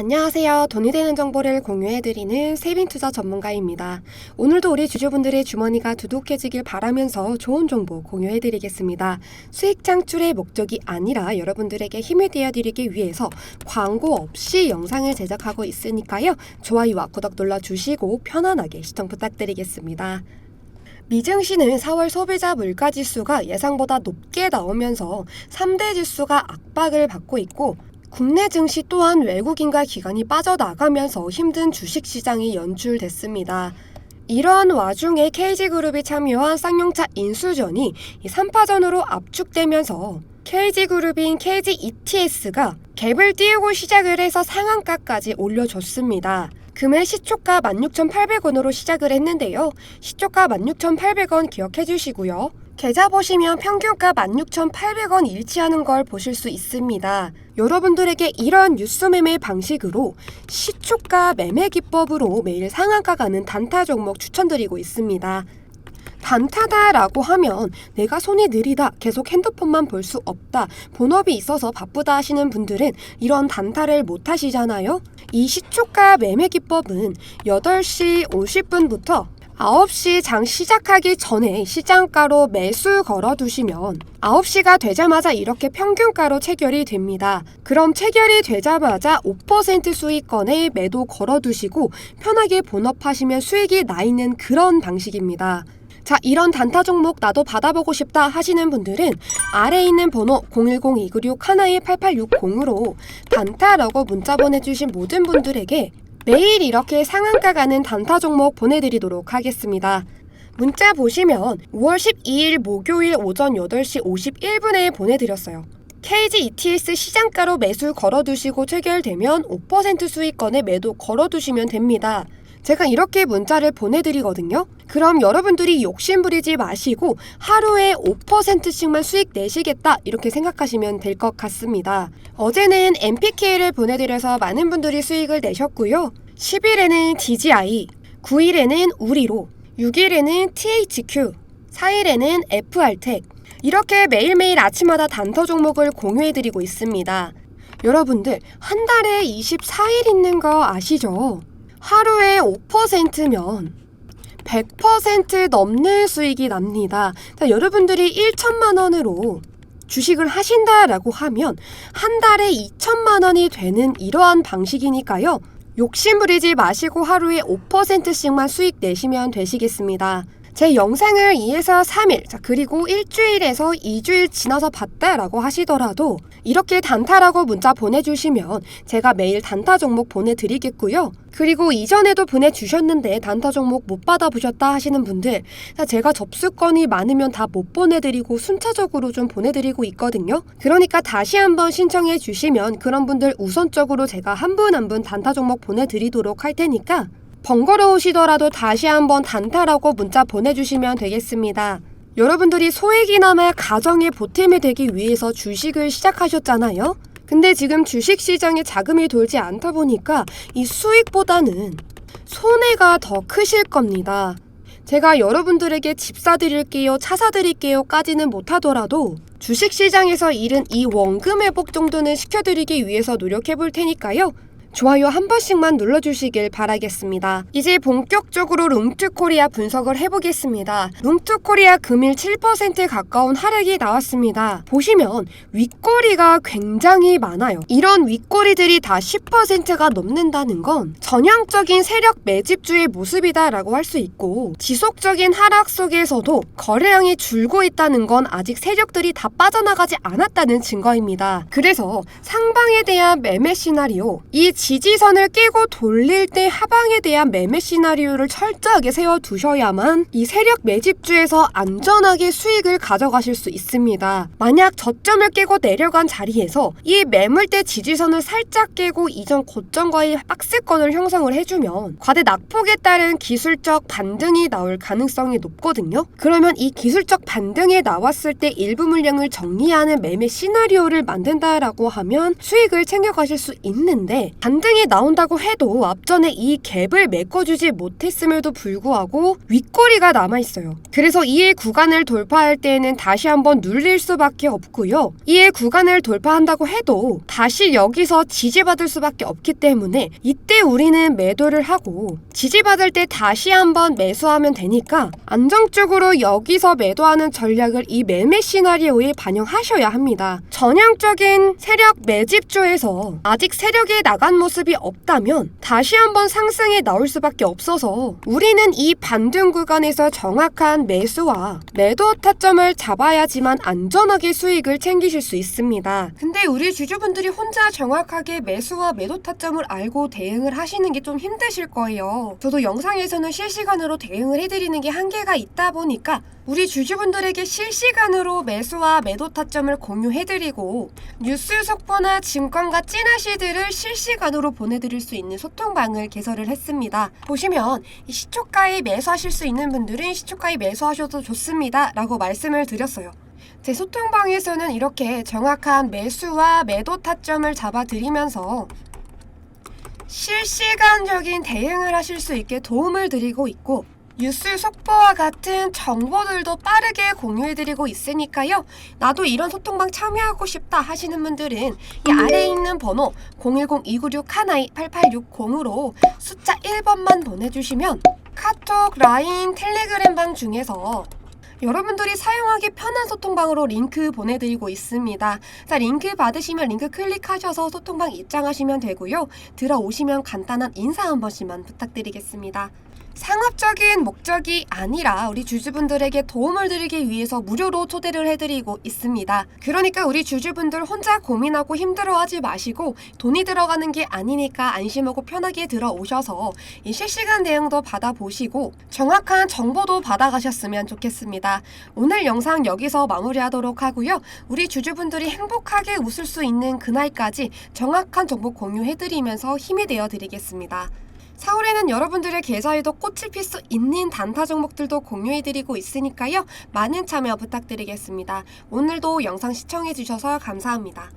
안녕하세요. 돈이 되는 정보를 공유해드리는 세빈투자 전문가입니다. 오늘도 우리 주주분들의 주머니가 두둑해지길 바라면서 좋은 정보 공유해드리겠습니다. 수익 창출의 목적이 아니라 여러분들에게 힘을 되어드리기 위해서 광고 없이 영상을 제작하고 있으니까요. 좋아요와 구독 눌러주시고 편안하게 시청 부탁드리겠습니다. 미증시는 4월 소비자 물가 지수가 예상보다 높게 나오면서 3대 지수가 압박을 받고 있고 국내 증시 또한 외국인과 기관이 빠져나가면서 힘든 주식 시장이 연출됐습니다. 이런 와중에 KG그룹이 참여한 쌍용차 인수전이 3파전으로 압축되면서 KG그룹인 KG ETS가 갭을 띄우고 시작을 해서 상한가까지 올려줬습니다. 금일 시초가 16,800원으로 시작을 했는데요. 시초가 16,800원 기억해 주시고요. 계좌 보시면 평균가 16,800원 일치하는 걸 보실 수 있습니다. 여러분들에게 이런 뉴스 매매 방식으로 시초가 매매 기법으로 매일 상한가 가는 단타 종목 추천드리고 있습니다. 단타다라고 하면 내가 손이 느리다, 계속 핸드폰만 볼 수 없다, 본업이 있어서 바쁘다 하시는 분들은 이런 단타를 못 하시잖아요? 이 시초가 매매 기법은 8시 50분부터 9시 장 시작하기 전에 시장가로 매수 걸어두시면 9시가 되자마자 이렇게 평균가로 체결이 됩니다. 그럼 체결이 되자마자 5% 수익권에 매도 걸어두시고 편하게 본업하시면 수익이 나 있는 그런 방식입니다. 자, 이런 단타 종목 나도 받아보고 싶다 하시는 분들은 아래에 있는 번호 010-296-12860으로 단타라고 문자 보내주신 모든 분들에게 매일 이렇게 상한가 가는 단타 종목 보내드리도록 하겠습니다. 문자 보시면 5월 12일 목요일 오전 8시 51분에 보내드렸어요. KG ETS 시장가로 매수 걸어두시고 체결되면 5% 수익권에 매도 걸어두시면 됩니다. 제가 이렇게 문자를 보내드리거든요. 그럼 여러분들이 욕심부리지 마시고 하루에 5%씩만 수익 내시겠다 이렇게 생각하시면 될 것 같습니다. 어제는 MPK를 보내드려서 많은 분들이 수익을 내셨고요. 10일에는 DGI, 9일에는 우리로, 6일에는 THQ, 4일에는 FR텍 이렇게 매일매일 아침마다 단터 종목을 공유해드리고 있습니다. 여러분들 한 달에 24일 있는 거 아시죠? 하루에 5%면 100% 넘는 수익이 납니다. 자, 여러분들이 1천만 원으로 주식을 하신다라고 하면 한 달에 2천만 원이 되는 이러한 방식이니까요. 욕심 부리지 마시고 하루에 5%씩만 수익 내시면 되시겠습니다. 제 영상을 2에서 3일, 자, 그리고 일주일에서 2주일 지나서 봤다라고 하시더라도 이렇게 단타라고 문자 보내주시면 제가 매일 단타 종목 보내드리겠고요. 그리고 이전에도 보내주셨는데 단타 종목 못 받아보셨다 하시는 분들, 자, 제가 접수건이 많으면 다 못 보내드리고 순차적으로 좀 보내드리고 있거든요. 그러니까 다시 한번 신청해 주시면 그런 분들 우선적으로 제가 한 분 한분 단타 종목 보내드리도록 할 테니까 번거로우시더라도 다시 한번 단타라고 문자 보내주시면 되겠습니다. 여러분들이 소액이나마 가정의 보탬이 되기 위해서 주식을 시작하셨잖아요? 근데 지금 주식 시장에 자금이 돌지 않다 보니까 이 수익보다는 손해가 더 크실 겁니다. 제가 여러분들에게 집 사드릴게요, 차 사드릴게요까지는 못하더라도 주식 시장에서 잃은 이 원금 회복 정도는 시켜드리기 위해서 노력해 볼 테니까요. 좋아요 한 번씩만 눌러주시길 바라겠습니다. 이제 본격적으로 룸투코리아 분석을 해보겠습니다. 룸투코리아 금일 7% 가까운 하락이 나왔습니다. 보시면 윗꼬리가 굉장히 많아요. 이런 윗꼬리들이 다 10%가 넘는다는 건 전향적인 세력 매집주의 모습이다라고 할 수 있고 지속적인 하락 속에서도 거래량이 줄고 있다는 건 아직 세력들이 다 빠져나가지 않았다는 증거입니다. 그래서 상방에 대한 매매 시나리오, 이 지지선을 깨고 돌릴 때 하방에 대한 매매 시나리오를 철저하게 세워두셔야만 이 세력 매집주에서 안전하게 수익을 가져가실 수 있습니다. 만약 저점을 깨고 내려간 자리에서 이 매물대 지지선을 살짝 깨고 이전 고점과의 박스권을 형성을 해주면 과대 낙폭에 따른 기술적 반등이 나올 가능성이 높거든요. 그러면 이 기술적 반등에 나왔을 때 일부 물량을 정리하는 매매 시나리오를 만든다라고 하면 수익을 챙겨가실 수 있는데 반등이 나온다고 해도 앞전에 이 갭을 메꿔주지 못했음에도 불구하고 윗꼬리가 남아있어요. 그래서 이의 구간을 돌파할 때에는 다시 한번 눌릴 수밖에 없고요. 이의 구간을 돌파한다고 해도 다시 여기서 지지받을 수밖에 없기 때문에 이때 우리는 매도를 하고 지지받을 때 다시 한번 매수하면 되니까 안정적으로 여기서 매도하는 전략을 이 매매 시나리오에 반영하셔야 합니다. 전형적인 세력 매집주에서 아직 세력이 나간 모습이 없다면 다시 한번 상승에 나올 수밖에 없어서 우리는 이 반등 구간에서 정확한 매수와 매도 타점을 잡아야지만 안전하게 수익을 챙기실 수 있습니다. 근데 우리 주주분들이 혼자 정확하게 매수와 매도 타점을 알고 대응을 하시는 게 좀 힘드실 거예요. 저도 영상에서는 실시간으로 대응을 해드리는 게 한계가 있다 보니까 우리 주주분들에게 실시간으로 매수와 매도 타점을 공유해드리고 뉴스 속보나 증권가 찐하시들을 실시간으로 보내드릴 수 있는 소통방을 개설을 했습니다. 보시면 이 시초가에 매수하실 수 있는 분들은 시초가에 매수하셔도 좋습니다. 라고 말씀을 드렸어요. 제 소통방에서는 이렇게 정확한 매수와 매도 타점을 잡아드리면서 실시간적인 대응을 하실 수 있게 도움을 드리고 있고 뉴스 속보와 같은 정보들도 빠르게 공유해드리고 있으니까요. 나도 이런 소통방 참여하고 싶다 하시는 분들은 이 아래에 있는 번호 010-296-12860으로 숫자 1번만 보내주시면 카톡, 라인, 텔레그램 방 중에서 여러분들이 사용하기 편한 소통방으로 링크 보내드리고 있습니다. 자, 링크 받으시면 링크 클릭하셔서 소통방 입장하시면 되고요. 들어오시면 간단한 인사 한 번씩만 부탁드리겠습니다. 상업적인 목적이 아니라 우리 주주분들에게 도움을 드리기 위해서 무료로 초대를 해드리고 있습니다. 그러니까 우리 주주분들 혼자 고민하고 힘들어하지 마시고 돈이 들어가는 게 아니니까 안심하고 편하게 들어오셔서 이 실시간 대응도 받아보시고 정확한 정보도 받아가셨으면 좋겠습니다. 오늘 영상 여기서 마무리하도록 하고요. 우리 주주분들이 행복하게 웃을 수 있는 그날까지 정확한 정보 공유해드리면서 힘이 되어 드리겠습니다. 4월에는 여러분들의 계좌에도 꽃이 필수 있는 단타 종목들도 공유해드리고 있으니까요. 많은 참여 부탁드리겠습니다. 오늘도 영상 시청해주셔서 감사합니다.